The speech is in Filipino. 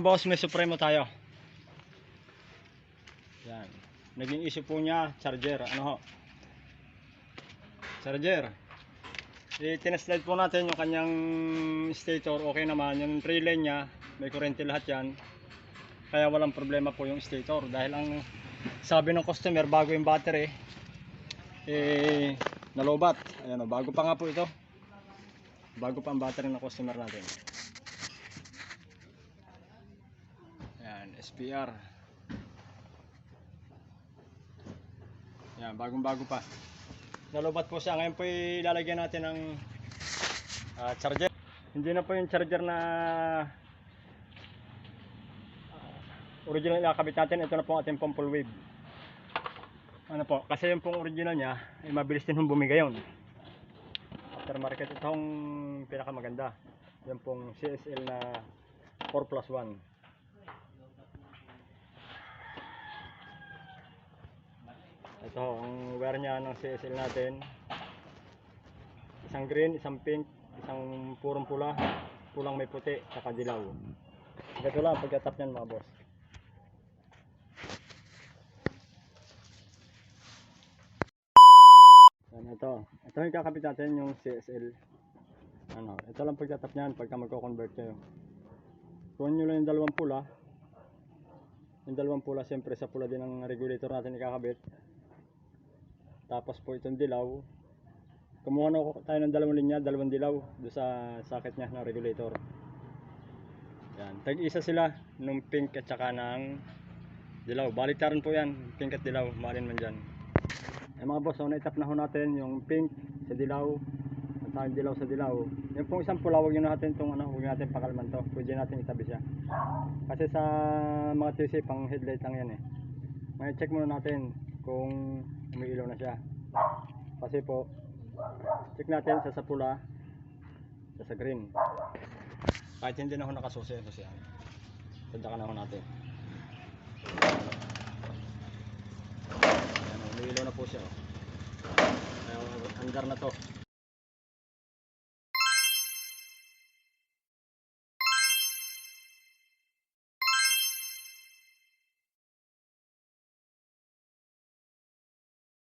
Mga boss, may Supremo tayo. Yan. Naging issue po niya, charger. Ano ho? Charger. I-tineslide po natin yung kanyang stator. Okay naman. Yung relay niya, may kurente lahat yan. Kaya walang problema po yung stator. Dahil ang sabi ng customer, bago yung battery, eh, nalobat. Ayan o, bago pa nga po ito. Bago pa ang battery ng customer natin. Yan, SPR. Yan, bagong bago pa. Nalobat po siya. Ngayon po ilalagyan natin ng ah, charger. Hindi na po yung charger na ah, original na kabit natin. Ito na po ang ating full wave. Ano po, kasi yung pong original niya, ay mabilis din hong bumigayon. Aftermarket itong pinakamaganda. Yung pong CSL na 4 plus 1. Ito ang wire niya ng CSL natin. Isang green, isang pink, isang purong pula, pulang may puti, saka dilaw. Ganito lang pagkatap niyan mga boss. Yan ito. Ito yung kakapit natin yung CSL. Ano, ito lang pagtatap niyan pagka magko-convert kayo. Kunin nyo lang yung dalawang pula. Yung dalawang pula siyempre sa pula din ng regulator natin ikakabit. Tapos po itong dilaw. Kumuha na ako tayo ng dalawang linya, dalawang dilaw doon sa socket niya ng regulator. Yan, tag-isa sila nung pink at saka ng dilaw. Baliktaran po yan, pink at dilaw, malin man dyan. Eh mga boss, so na-tap na ho natin yung pink sa dilaw at saka dilaw sa dilaw. Yung pong isang pula, huwag nyo natin itong ano, huwag natin pakalman to. Pwede natin itabi siya. Kasi sa mga TC, pang headlight lang yan eh. May check muna natin kung umiilaw na siya. Kasi po, check natin sa sa pula, sa sa green. Kahit hindi na ako nakasusi, kasi ano. Tanda ka na ako natin. Ayan, umiilaw na po siya. Oh. Kaya, andar na to.